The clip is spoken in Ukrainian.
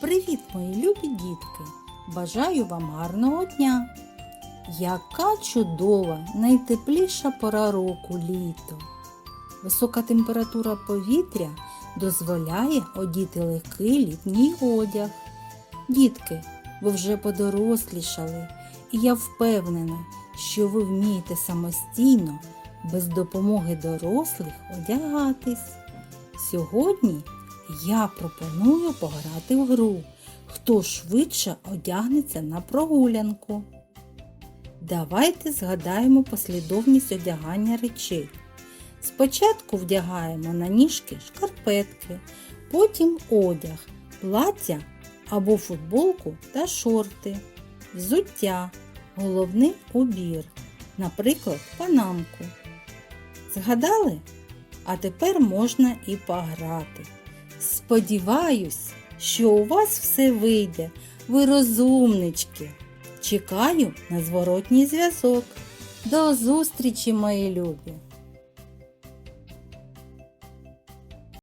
Привіт, мої любі дітки! Бажаю вам гарного дня! Яка чудова, найтепліша пора року літо! Висока температура повітря дозволяє одіти легкий літній одяг. Дітки, ви вже подорослішали, і я впевнена, що ви вмієте самостійно, без допомоги дорослих одягатись. Сьогодні я пропоную пограти в гру, хто швидше одягнеться на прогулянку. Давайте згадаємо послідовність одягання речей. Спочатку вдягаємо на ніжки шкарпетки, потім одяг, плаття або футболку та шорти, взуття, головний убір, наприклад, панамку. Згадали? А тепер можна і пограти. Сподіваюсь, що у вас все вийде. Ви розумнички. Чекаю на зворотній зв'язок. До зустрічі, мої любі!